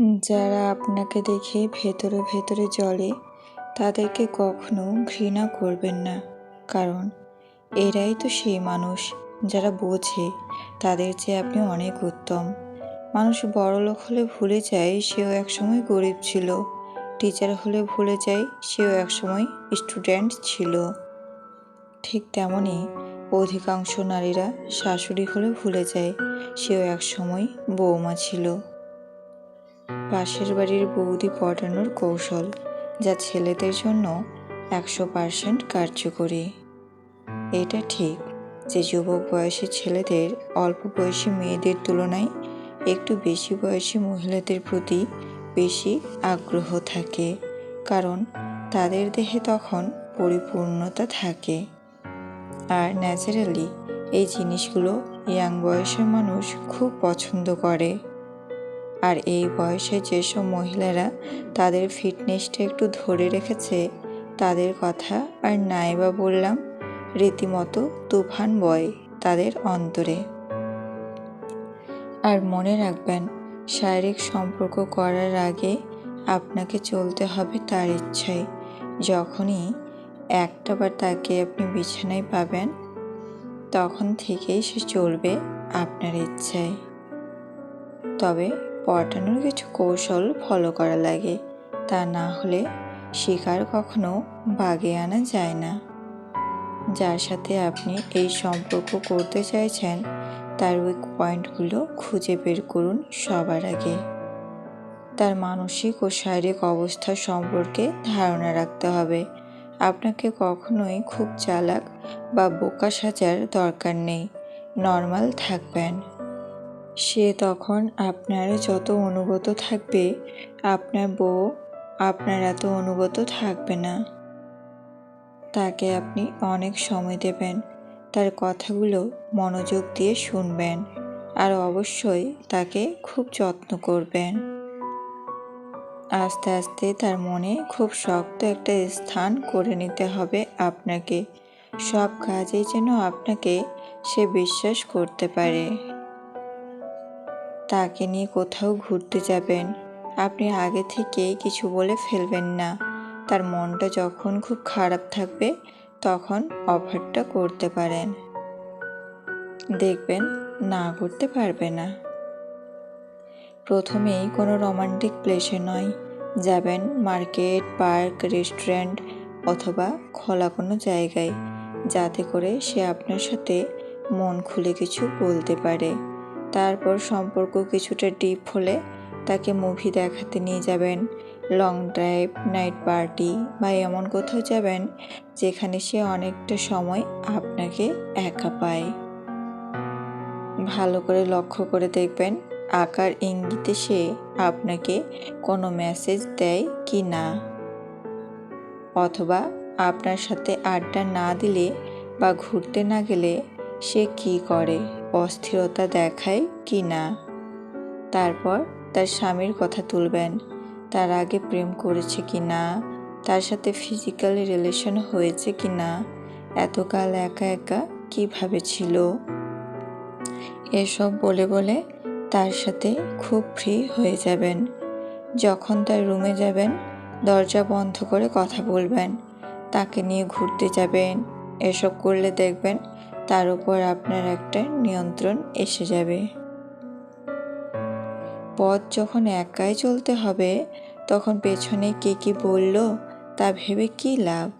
যারা আপনাকে দেখে ভেতরে ভেতরে জ্বলে, তাদেরকে কখনো ঘৃণা করবেন না। কারণ এরাই তো সেই মানুষ যারা বোঝে তাদের চেয়ে আপনি অনেক উত্তম। মানুষ বড়লোক হলে ভুলে যায় সেও একসময় গরিব ছিল। টিচার হলে ভুলে যায় সেও একসময় স্টুডেন্ট ছিল। ঠিক তেমনই অধিকাংশ নারীরা শাশুড়ি হলে ভুলে যায় সেও একসময় বৌমা ছিল। পাশের বাড়ির বৌদি পটানোর কৌশল, যা ছেলেদের জন্য একশো পার্সেন্ট কার্যকরী। এটা ঠিক যে যুবক বয়সী ছেলেদের অল্প বয়সী মেয়েদের তুলনায় একটু বেশি বয়সী মহিলাদের প্রতি বেশি আগ্রহ থাকে, কারণ তাদের দেহে তখন পরিপূর্ণতা থাকে। আর ন্যাচারালি এই জিনিসগুলো ইয়াং বয়সের মানুষ খুব পছন্দ করে। আর এই বয়সে যেসব মহিলারা তাদের ফিটনেসটা একটু ধরে রেখেছে, তাদের কথা আর নাই বা বললাম, রীতিমতো তুফান বয় তাদের অন্তরে। আর মনে রাখবেন, শারীরিক সম্পর্ক করার আগে আপনাকে চলতে হবে তার ইচ্ছায়। যখনই একটাবার তাকে আপনি বিছানায় পাবেন, তখন থেকেই সে চলবে আপনার ইচ্ছায়। তবে পটানোর কিছু কৌশল ফলো করা লাগে। তা না হলে শিকার কখনো বাগে আনা যায় না। যার সাথে আপনি এই সম্পর্ক করতে চাইছেন, তার উইক পয়েন্টগুলো খুঁজে বের করুন সবার আগে। তার মানসিক ও শারীরিক অবস্থা সম্পর্কে ধারণা রাখতে হবে। আপনাকে কখনোই খুব চালাক বা বোকা সাজার দরকার নেই। নর্মাল থাকবেন। সে তখন আপনার যত অনুগত থাকবে, আপনার বউ আপনার এত অনুগত থাকবে না। তাকে আপনি অনেক সময় দেবেন, তার কথাগুলো মনোযোগ দিয়ে শুনবেন আর অবশ্যই তাকে খুব যত্ন করবেন। আস্তে আস্তে তার মনে খুব শক্ত একটা স্থান করে নিতে হবে আপনাকে। সব কাজেই যেন আপনাকে সে বিশ্বাস করতে পারে। তাকে নিয়ে কোথাও ঘুরতে যাবেন। আপনি আগে থেকে কিছু বলে ফেলবেন না। তার মনটা যখন খুব খারাপ থাকবে, তখন অফারটা করতে পারেন। দেখবেন, না করতে পারবে না। প্রথমেই কোনো রোমান্টিক প্লেসে নয়। যাবেন মার্কেট, পার্ক, রেস্টুরেন্ট অথবা খোলা কোনো জায়গায়। যাতে করে সে আপনার সাথে মন খুলে কিছু বলতে পারে। তারপর সম্পর্ক কিছুটা ডিপ হলে তাকে মুভি দেখাতে নিয়ে যাবেন। লং ড্রাইভ নাইট পার্টি বা এমন কোথাও যাবেন যেখানে সে অনেকটা সময় আপনাকে একা পায়। ভালো করে লক্ষ্য করে দেখবেন আকার ইঙ্গিতে সে আপনাকে কোনো মেসেজ দেয় কি না। অথবা আপনার সাথে আড্ডা না দিলে বা ঘুরতে না গেলে সে কি করে? অস্থিরতা দেখায় কি না? তারপর তার স্বামীর কথা তুলবেন। তার আগে প্রেম করেছে কি না? তার সাথে ফিজিক্যালি রিলেশন হয়েছে কি না? এতকাল একা একা কীভাবে ছিল? এসব বলে বলে তার সাথে খুব ফ্রি হয়ে যাবেন। যখন তার রুমে যাবেন, দরজা বন্ধ করে কথা বলবেন। তাকে নিয়ে ঘুরতে যাবেন। এসব করলে দেখবেন তার উপর আপনার একটা নিয়ন্ত্রণ এসে যাবে। পথ যখন একাই চলতে হবে, তখন পেছনে কে কি বলল তা ভেবে কি লাভ?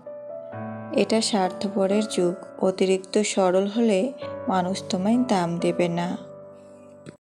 এটা স্বার্থপরের যুগ। অতিরিক্ত সরল হলে মানুষ তোমায় দাম দেবে না।